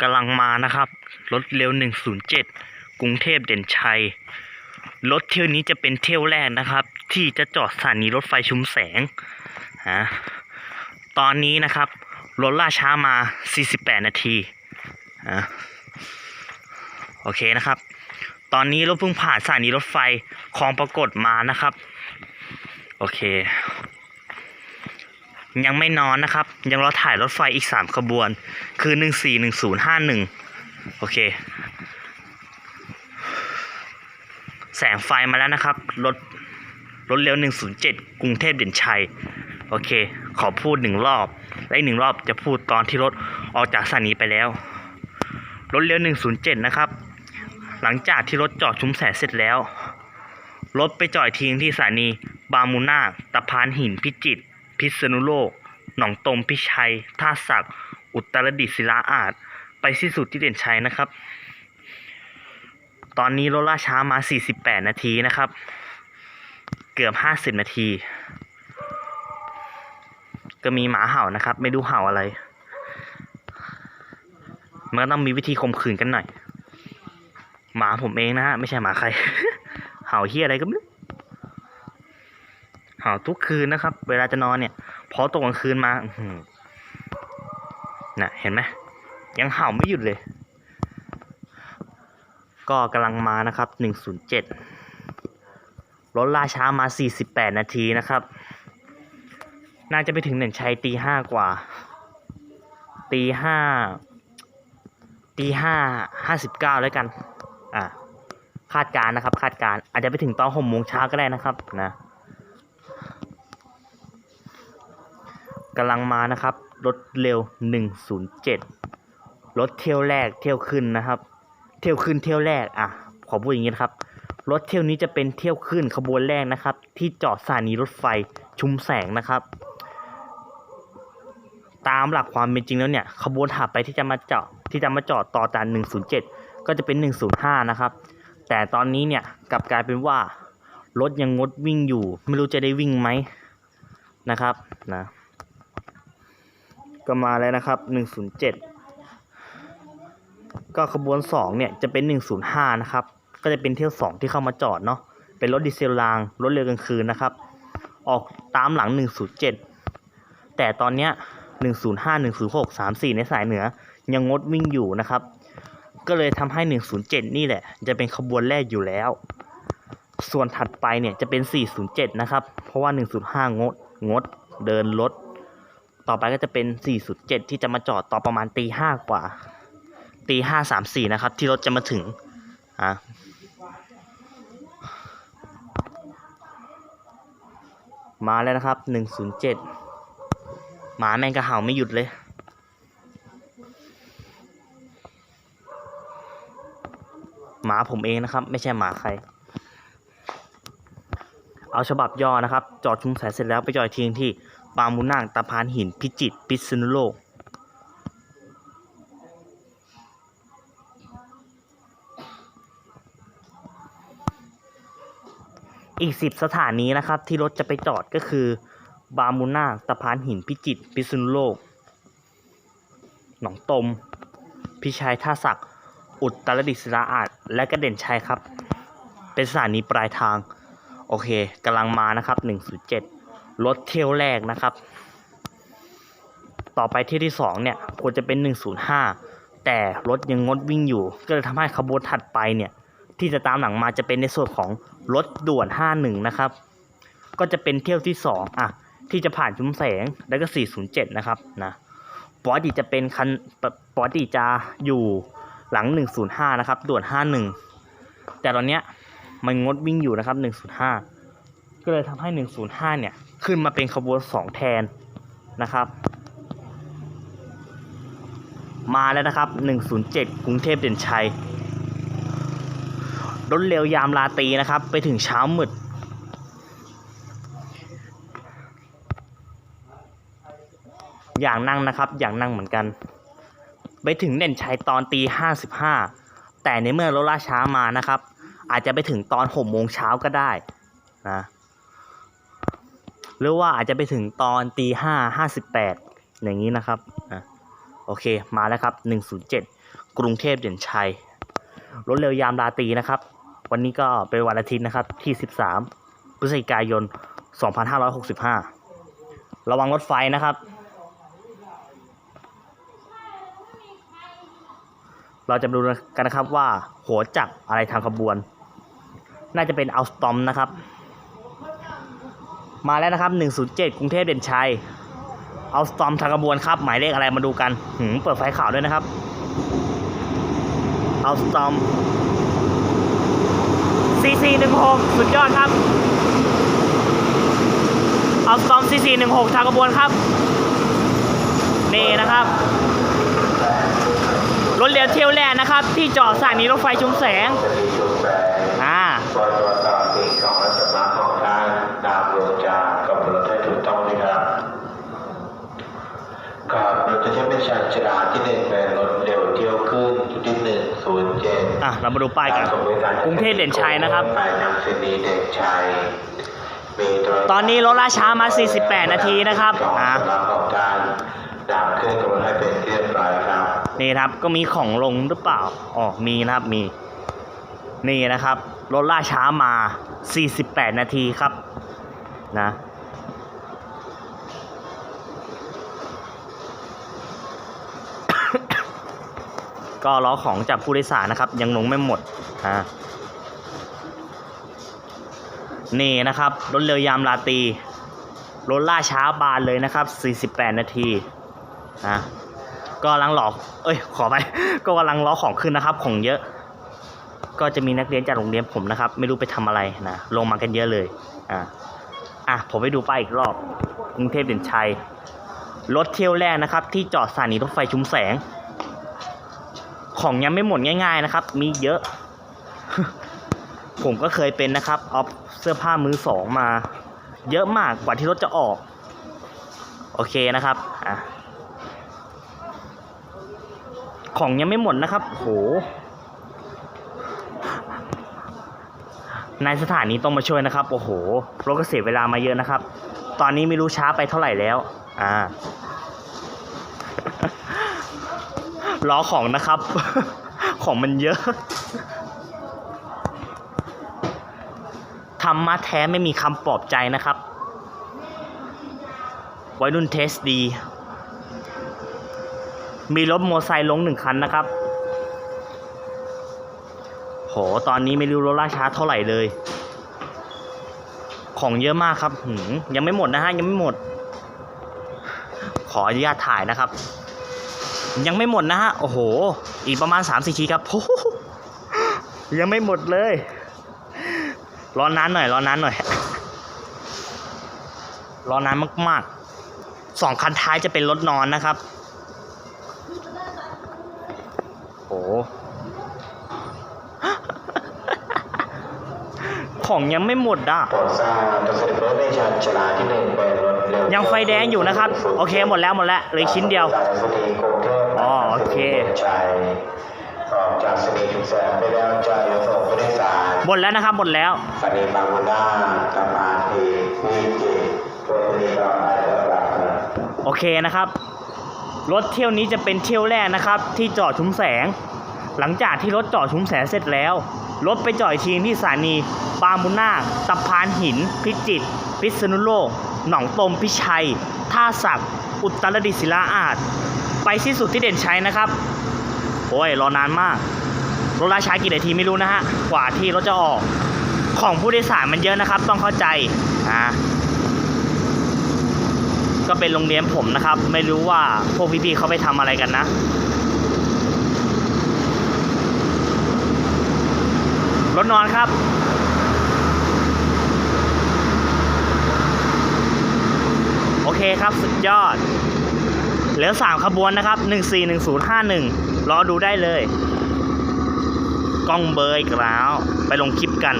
กำลังมานะครับ รถเร็ว 107 กรุงเทพเด่นชัย รถเที่ยวนี้จะเป็นเที่ยวแรกนะครับ ที่จะจอดสถานีรถไฟชุมแสงฮะตอนนี้นะครับ รถล่าช้ามา 48 นาทีฮะโอเคนะครับ ตอนนี้รถเพิ่งผ่านสถานีรถไฟคลองปรากฏมานะครับ โอเค ยังไม่นอนนะครับ ยังรอถ่ายรถไฟอีกสามขบวน คือหนึ่งสี่หนึ่งศูนย์ห้าหนึ่งโอเค แสงไฟมาแล้วนะครับ รถรถเร็วหนึ่งศูนย์เจ็ดกรุงเทพเด่นชัย โอเค ขอพูดหนึ่งรอบ และอีกหนึ่งรอบจะพูดตอนที่รถออกจากสถานีไปแล้ว รถเร็วหนึ่งศูนย์เจ็ดนะครับ หลังจากที่รถจอดชุมแสงเสร็จแล้ว รถไปจอดทิ้งที่สถานีบางมูนาตะพานหินพิจิตร พิษณุโลก หนองตมพิชัย ท่าสักอุตรดิตถ์ศิลาอาจไปสิ้นสุดที่เด่นชัยนะครับ ตอนนี้รถล่าช้ามา 48 นาทีนะครับ เกือบ 50 นาที ก็มีหมาเห่านะครับ ไม่รู้เห่าอะไร มันก็ต้องมีวิธีข่มขืนกันหน่อย หมาผมเองนะฮะ ไม่ใช่หมาใคร เห่าเฮียอะไรก็ไม่รู้าทุกคืนนะครับ เวลาจะนอนเนี่ย พอตกกลางคืนมาอืน่ะเห็นไหมยังเห่าไม่หยุดเลย ก็กำลังมานะครับหนึ่งศูนย์เจ็ดรถล่าช้ามาสี่สิบแปดนาทีนะครับ น่าจะไปถึงเด่นชัยตีห้ากว่า ตีห้าตีห้าห้าสิบเก้าแล้วกัน อ่าคาดการนะครับ คาดการอาจจะไปถึงตอนหกโมงเช้าก็ได้นะครับนะ กำลังมานะครับ รถเร็ว 107 รถเที่ยวแรกเที่ยวขึ้นนะครับ เที่ยวขึ้นเที่ยวแรกอะขอพูดอย่างนี้นครับ รถเที่ยวนี้จะเป็นเที่ยวขึ้นขบวนแรกนะครับ ที่จอดสถานีรถไฟชุมแสงนะครับ ตามหลักความเป็นจริงแล้วเนี่ย ขบวนถัดไปที่จะมาจอดที่จะมาจอดต่อจาก107 ก็จะเป็น 105 นะครับ แต่ตอนนี้เนี่ยกลับกลายเป็นว่ารถยังงดวิ่งอยู่ ไม่รู้จะได้วิ่งไหมนะครับนะ ก็มาแล้วนะครับ 107 ก็ขบวน 2 เนี่ยจะเป็น 105 นะครับ ก็จะเป็นเที่ยว 2 ที่เข้ามาจอดเนาะ เป็นรถดีเซลราง รถเร็วกลางคืนนะครับ ออกตามหลัง 107 แต่ตอนเนี้ย105 106 34 ในสายเหนือ ยังงดวิ่งอยู่นะครับ ก็เลยทำให้ 107 นี่แหละ จะเป็นขบวนแรกอยู่แล้ว ส่วนถัดไปเนี่ยจะเป็น 407 นะครับ เพราะว่า 105 งด งด เดินรถ ต่อไปก็จะเป็น 407 ที่จะมาจอดต่อประมาณตีห้ากว่าตีห้าสามสี่นะครับ ที่รถจะมาถึงอะมาแล้วนะครับ 107 หมาแมงกระเห่าไม่หยุดเลยหมาผมเองนะครับ ไม่ใช่หมาใคร เอาฉบับย่อนะครับ จอดชุมแสงเสร็จแล้วไปจอดทิ้งที่ บางมุนางตะพานหินพิจิตพิษณุโลก อีกสิบสถานีนะครับที่รถจะไปจอดก็คือบางมุนาคตะพานหินพิจิตพิษณุโลก หนองตม พิชัยท่าสักอุตรดิตถ์ศิลาอาจและกระเด่นชัยครับ เป็นสถานีปลายทาง โอเคกำลังมานะครับ 107 รถเที่ยวแรกนะครับ ต่อไปเที่ยวที่สองเนี่ยควรจะเป็น 105 แต่รถยังงดวิ่งอยู่ ก็เลยทำให้ขบวนถัดไปเนี่ยที่จะตามหลังมาจะเป็นในส่วนของรถด่วน 51 นะครับ ก็จะเป็นเที่ยวที่ 2อะที่จะผ่านชุมแสงแล้วก็ 407 นะครับนะปกติจะเป็นคันปปกติจะอยู่หลัง 105 นะครับ ด่วน 51 แต่ตอนเนี้ยมันงดวิ่งอยู่นะครับ 105 ก็เลยทำให้ 105 เนี่ย ขึ้นมาเป็นขบวน2แทนนะครับ มาแล้วนะครับ 107 กรุงเทพเด่นชัยรถเร็วยามราตรีนะครับ ไปถึงเช้ามืดอย่างนั่งนะครับ อย่างนั่งเหมือนกัน ไปถึงเด่นชัยตอนตีห้าสิบห้าแต่ในเมื่อรถล่าช้ามานะครับ อาจจะไปถึงตอนหกโมงเช้าก็ได้นะ หรือว่าอาจจะไปถึงตอนตีห้าห้าสิบแปดอย่างนี้นะครับนะโอเคมาแล้วครับ107กรุงเทพเด่นชัยรถเร็วยามราตรีนะครับ วันนี้ก็เป็นวันอาทิตย์นะครับที่13พฤศจิกายน2565ระวังรถไฟนะครับ เราจะดูกันนะครับว่าหัวจักรอะไรทางขบวน น่าจะเป็นอัลสตอมนะครับ มาแล้วนะครับ 107 กรุงเทพเด่นชัย เอาสตอมทางขบวนครับ หมายเลขอะไรมาดูกันหืมเปิดไฟขาวด้วยนะครับ เอาสตอม4416 สุดยอดครับ เอาสตอม4416 ทางขบวนครับ นี่นะครับ รถเร็วเที่ยวแรกนะครับ ที่จอดสถานีรถไฟชุมแสง อ่า ช้เป็นชานชราที่หนึ่งเป็นรถเร็วเที่ยวขึ้นจุดที่หนึ่งศูนย์เจ็ดอะเรามาดูป้ายกันกรุงเทพเด่นชัยนะครับไปนำสินีเด่นชัยมีโทรศัพท์ตอนนี้รถล่าช้ามา 48 นาทีนะครับของอ่าสำนักของท่านนำขึ้นกับรถให้เป็นที่เรียบร้อยครับ นี่นะครับก็มีของลงหรือเปล่าอ๋อมีนะครับมี นี่นะครับรถล่าช้ามา 48 นาทีครับนะ ก็ล้อของจากผู้โดยสารนะครับ ยังลงไม่หมดอ่านี่นะครับ รถเร็วยามราตรีรถล่าช้าบานเลยนะครับ 48 นาทีนะก็กำลังหลอก เอ้ย ขอไป ก็กำลังล้อของขึ้นนะครับ ของเยอะ ก็จะมีนักเรียนจากโรงเรียนผมนะครับ ไม่รู้ไปทำอะไรนะ ลงมากันเยอะเลย อ่าอะ ผมไปดูป้ายอีกรอบ กรุงเทพเด่นชัย รถเที่ยวแรกนะครับ ที่จอดสถานีรถไฟชุมแสง ของยังไม่หมดง่าย ๆนะครับ มีเยอะ ผมก็เคยเป็นนะครับเอาเสื้อผ้ามือสองมา เยอะมากกว่าที่รถจะออก โอเคนะครับอะของยังไม่หมดนะครับโหในสถานีต้องมาช่วยนะครับ โอ้โหรถก็เสียเวลามาเยอะนะครับ ตอนนี้ไม่รู้ช้าไปเท่าไหร่แล้ว อ่า ล้อของนะครับ ของมันเยอะธรรมะแท้ไม่มีคำปลอบใจนะครับ วัยรุ่นเทสดี มีรถมอเตอร์ไซค์ลงหนึ่งคันนะครับ โห ตอนนี้ไม่รู้รถล่าช้าเท่าไหร่เลย ของเยอะมากครับ ยังไม่หมดนะฮะ ยังไม่หมด ขออนุญาตถ่ายนะครับ ยังไม่หมดนะฮะ โอ้โห อีกประมาณ3ามสี่ทีครับโอ้ยังไม่หมดเลย รอนานหน่อย รอนานหน่อย รอนานมากๆสองคันท้ายจะเป็นรถนอนนะครับ โอ้ ของยังไม่หมดอะโปรดทรายังไฟแดงอยู่นะครับ โอเคหมดแล้วหมดแล้วเลยชิ้นเดียวอ๋อโอเคหมดแล้วนะครับหมดแล้วโอเคนะครับ รถเที่ยวนี้จะเป็นเที่ยวแรกนะครับ ที่จอดชุมแสง หลังจากที่รถจอดชุมแสงเสร็จแล้ว รถไปจอดอีกทีที่สถานีบางมุนาคตะพานหิน พิจิตรพิษณุโลก หนองตมพิชัย ท่าสักอุตรดิตถ์ศิลาอาจไปสิ้นสุดที่เด่นชัยนะครับ โอ้ย รอนานมาก รถราช้ากี่นาทีไม่รู้นะฮะ กว่าที่รถจะออก ของผู้โดยสารมันเยอะนะครับ ต้องเข้าใจอ่าก็เป็นโรงเรียนผมนะครับ ไม่รู้ว่าพวกพี่ๆเขาไปทำอะไรกันนะ ถนอนครับโอเคครับสุดยอด เหลือสามขบวนนะครับ 141051 รอดูได้เลย กล้องเบยอีกแล้ว ไปลงคลิปกัน